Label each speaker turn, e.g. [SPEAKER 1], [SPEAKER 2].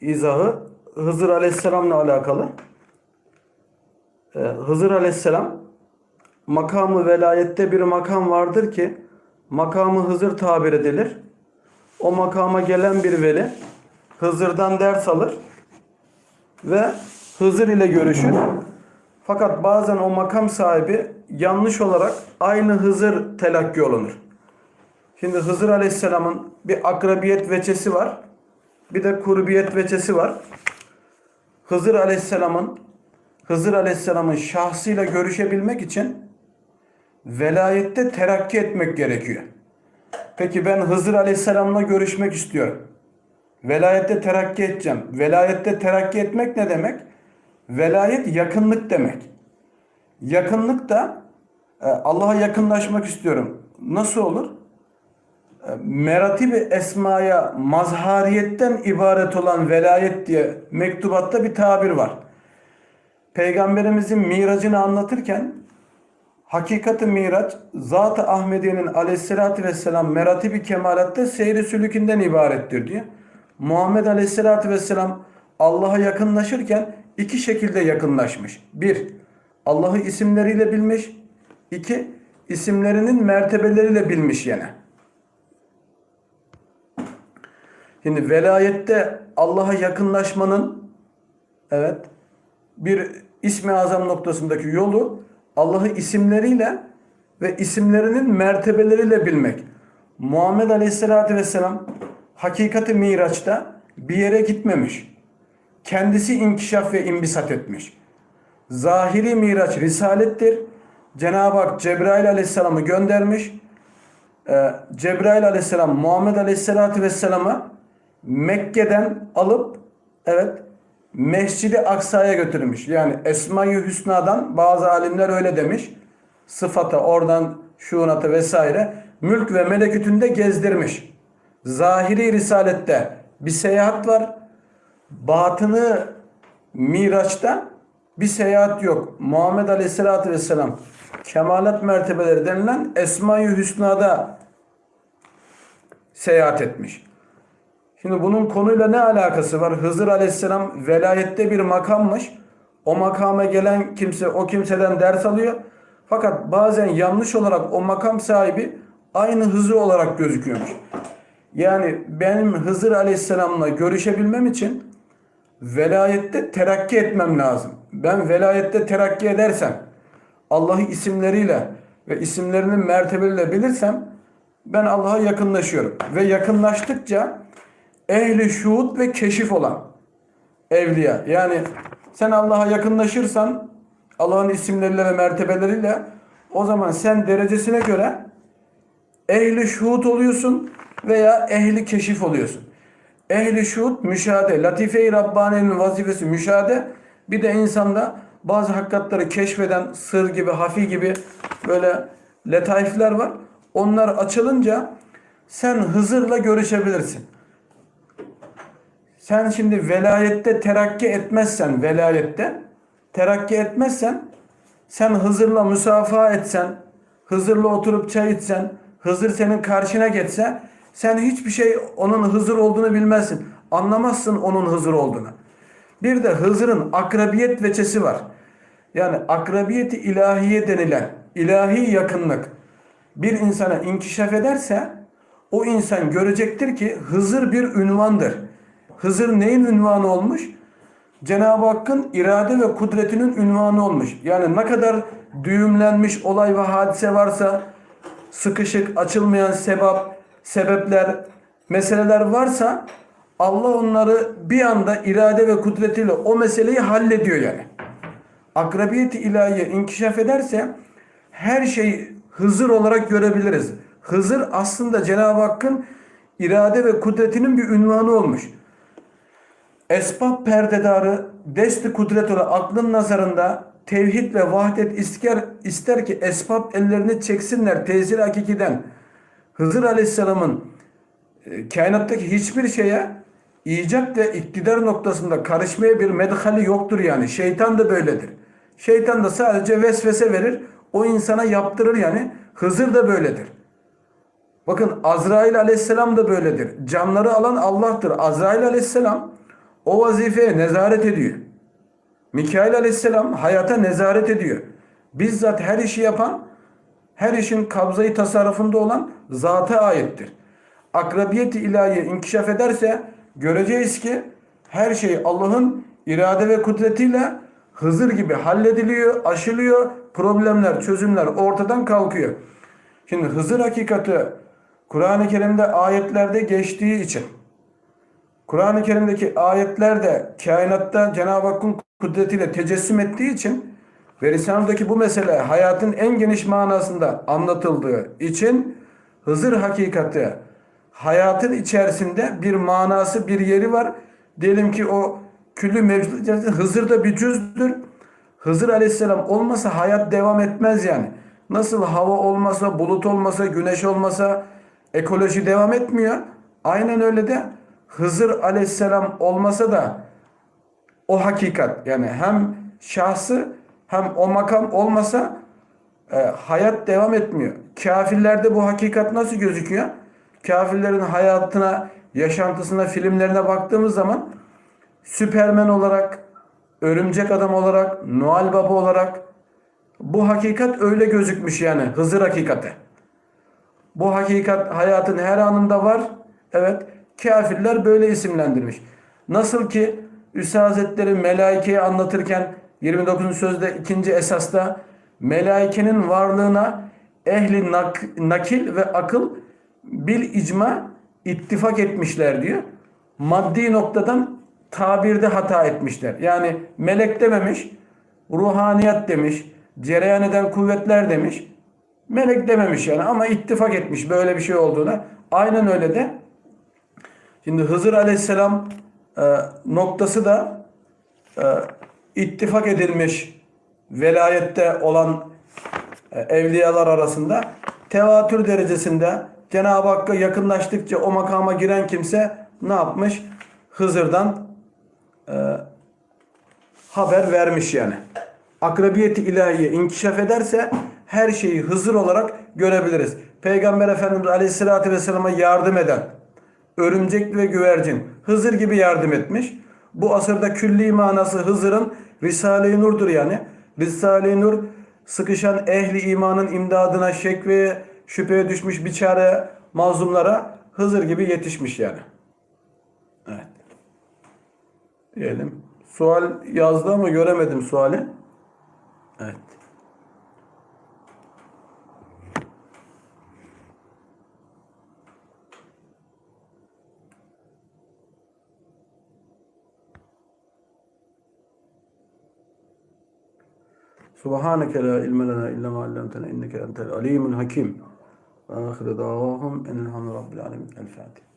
[SPEAKER 1] izahı Hızır Aleyhisselam'la alakalı. Ee, Hızır Aleyhisselam makamı velayette bir makam vardır ki makamı Hızır tabir edilir. O makama gelen bir veli Hızır'dan ders alır ve Hızır ile görüşür. Fakat bazen o makam sahibi yanlış olarak aynı Hızır telakki olunur. Şimdi Hızır Aleyhisselam'ın bir akrabiyet veçesi var. Bir de kurbiyet veçesi var. Hızır Aleyhisselam'ın Hızır Aleyhisselam'ın şahsıyla görüşebilmek için velayette terakki etmek gerekiyor. Peki ben Hızır Aleyhisselam'la görüşmek istiyorum. Velayette terakki edeceğim. Velayette terakki etmek ne demek? Velayet yakınlık demek. Yakınlık da e, Allah'a yakınlaşmak istiyorum. Nasıl olur? Meratibi esmaya mazhariyetten ibaret olan velayet diye mektubatta bir tabir var. Peygamberimizin miracını anlatırken hakikati miraç Zat-ı Ahmediye'nin aleyhissalatü vesselam meratibi kemalatte seyri sülükünden ibarettir diye. Muhammed aleyhissalatü vesselam Allah'a yakınlaşırken iki şekilde yakınlaşmış. Bir, Allah'ı isimleriyle bilmiş. İki, isimlerinin mertebeleriyle bilmiş yine. Şimdi velayette Allah'a yakınlaşmanın evet bir ismi azam noktasındaki yolu Allah'ı isimleriyle ve isimlerinin mertebeleriyle bilmek. Muhammed Aleyhisselatü Vesselam hakikati miraçta bir yere gitmemiş. Kendisi inkişaf ve imbisat etmiş. Zahiri miraç risalettir. Cenab-ı Hak Cebrail Aleyhisselam'ı göndermiş. Ee, Cebrail Aleyhisselam Muhammed Aleyhisselatü Vesselam'a Mekke'den alıp evet Mescid-i Aksa'ya götürmüş. Yani Esma-i Hüsna'dan bazı alimler öyle demiş. Sıfata oradan şuunatı vesaire mülk ve melekütünde gezdirmiş. Zahiri risalette bir seyahat var. Batını Miraç'ta bir seyahat yok. Muhammed Aleyhisselatü Vesselam kemalat mertebeleri denilen Esma-i Hüsna'da seyahat etmiş. Şimdi bunun konuyla ne alakası var? Hızır Aleyhisselam velayette bir makammış. O makama gelen kimse o kimseden ders alıyor. Fakat bazen yanlış olarak o makam sahibi aynı Hızır olarak gözüküyormuş. Yani benim Hızır Aleyhisselam'la görüşebilmem için velayette terakki etmem lazım. Ben velayette terakki edersem Allah'ı isimleriyle ve isimlerinin mertebeleriyle bilirsem ben Allah'a yakınlaşıyorum. Ve yakınlaştıkça ehli şuhud ve keşif olan evliya. Yani sen Allah'a yakınlaşırsan Allah'ın isimleriyle ve mertebeleriyle o zaman sen derecesine göre ehli şuhud oluyorsun veya ehli keşif oluyorsun. Ehli şuhud müşahede. Latife-i Rabbani'nin vazifesi müşahede. Bir de insanda bazı hakikatleri keşfeden sır gibi, hafi gibi böyle letaifler var. Onlar açılınca sen Hızır'la görüşebilirsin. Sen şimdi velayette terakki etmezsen, velayette terakki etmezsen, sen Hızır'la müsafaha etsen, Hızır'la oturup çay içsen, Hızır senin karşına geçse, sen hiçbir şey onun Hızır olduğunu bilmezsin. Anlamazsın onun Hızır olduğunu. Bir de Hızır'ın akrabiyet veçesi var. Yani akrabiyeti ilahiye denilen ilahi yakınlık bir insana inkişaf ederse o insan görecektir ki Hızır bir ünvandır. Hızır neyin ünvanı olmuş? Cenab-ı Hakk'ın irade ve kudretinin ünvanı olmuş. Yani ne kadar düğümlenmiş olay ve hadise varsa, sıkışık, açılmayan sebep, sebepler, meseleler varsa Allah onları bir anda irade ve kudretiyle o meseleyi hallediyor yani. Akrabiyeti ilahiye inkişaf ederse her şeyi Hızır olarak görebiliriz. Hızır aslında Cenab-ı Hakk'ın irade ve kudretinin bir ünvanı olmuş. Esbab perdedarı desti kudret olan aklın nazarında tevhid ve vahdet ister, ister ki esbab ellerini çeksinler tezir hakikiden. Hızır Aleyhisselam'ın e, kainattaki hiçbir şeye icat ve iktidar noktasında karışmaya bir medhali yoktur yani. Şeytan da böyledir. Şeytan da sadece vesvese verir. O insana yaptırır yani. Hızır da böyledir. Bakın Azrail aleyhisselam da böyledir. Canları alan Allah'tır. Azrail aleyhisselam o vazifeye nezaret ediyor. Mikail aleyhisselam hayata nezaret ediyor. Bizzat her işi yapan, her işin kabzayı tasarrufunda olan zata aittir. Akrabiyeti ilahi inkişaf ederse göreceğiz ki her şey Allah'ın irade ve kudretiyle Hızır gibi hallediliyor, aşılıyor, problemler, çözümler ortadan kalkıyor. Şimdi Hızır hakikati Kur'an-ı Kerim'de ayetlerde geçtiği için Kur'an-ı Kerim'deki ayetlerde kainatta Cenab-ı Hakk'ın kudretiyle tecessüm ettiği için ve Risale'deki bu mesele hayatın en geniş manasında anlatıldığı için Hızır hakikati hayatın içerisinde bir manası, bir yeri var. Diyelim ki o küllü mevcut içerisinde Hızır da bir cüzdür. Hızır aleyhisselam olmasa hayat devam etmez yani. Nasıl hava olmasa, bulut olmasa, güneş olmasa ekoloji devam etmiyor. Aynen öyle de Hızır aleyhisselam olmasa da o hakikat yani hem şahsı hem o makam olmasa e, hayat devam etmiyor. Kafirlerde bu hakikat nasıl gözüküyor? Kafirlerin hayatına, yaşantısına, filmlerine baktığımız zaman Süpermen olarak, Örümcek Adam olarak, Noel Baba olarak bu hakikat öyle gözükmüş yani Hızır hakikati. Bu hakikat hayatın her anında var. Evet, kafirler böyle isimlendirmiş. Nasıl ki Üstad Hazretleri melaikeyi anlatırken 29. sözde ikinci esasta melaikenin varlığına ehli nak, nakil ve akıl bil icma ittifak etmişler diyor. Maddi noktadan tabirde hata etmişler. Yani melek dememiş, ruhaniyat demiş, cereyan eden kuvvetler demiş. Melek dememiş yani ama ittifak etmiş böyle bir şey olduğuna. Aynen öyle de Şimdi Hızır Aleyhisselam e, noktası da e, ittifak edilmiş velayette olan e, evliyalar arasında tevatür derecesinde Cenab-ı Hakk'a yakınlaştıkça o makama giren kimse ne yapmış? Hızır'dan e, haber vermiş yani. Akrabiyeti ilahiye inkişaf ederse her şeyi Hızır olarak görebiliriz. Peygamber Efendimiz Aleyhisselatü Vesselam'a yardım eden örümcek ve güvercin Hızır gibi yardım etmiş. Bu asırda külli manası Hızır'ın Risale-i Nur'dur yani. Risale-i Nur sıkışan ehli imanın imdadına şek ve şüpheye düşmüş biçare mazlumlara Hızır gibi yetişmiş yani. Evet. Diyelim. Sual yazdı ama göremedim suali. Evet. سبحانك لا علم لنا إلا ما علمتنا إنك أنت العليم الحكيم. آخر دعواهم إن الحمد رب العالمين. الفاتحة.